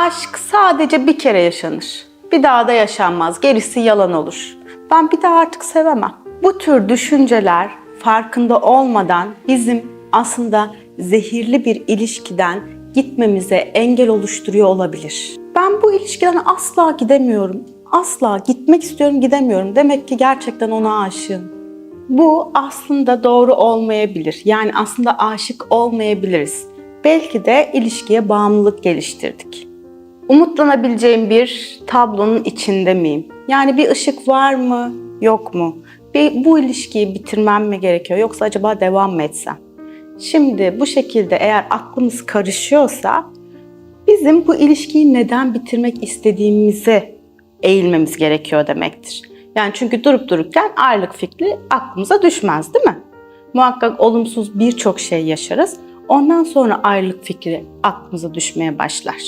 Aşk sadece bir kere yaşanır. Bir daha da yaşanmaz. Gerisi yalan olur. Ben bir daha artık sevemem. Bu tür düşünceler farkında olmadan bizim aslında zehirli bir ilişkiden gitmemize engel oluşturuyor olabilir. Ben bu ilişkiden asla gidemiyorum. Asla gitmek istiyorum gidemiyorum. Demek ki gerçekten ona aşığım. Bu aslında doğru olmayabilir. Yani aslında aşık olmayabiliriz. Belki de ilişkiye bağımlılık geliştirdik. Umutlanabileceğim bir tablonun içinde miyim? Yani bir ışık var mı, yok mu? Bir, bu ilişkiyi bitirmem mi gerekiyor yoksa acaba devam mı etsem? Şimdi bu şekilde eğer aklımız karışıyorsa bizim bu ilişkiyi neden bitirmek istediğimize eğilmemiz gerekiyor demektir. Yani çünkü durup dururken ayrılık fikri aklımıza düşmez değil mi? Muhakkak olumsuz birçok şey yaşarız. Ondan sonra ayrılık fikri aklımıza düşmeye başlar.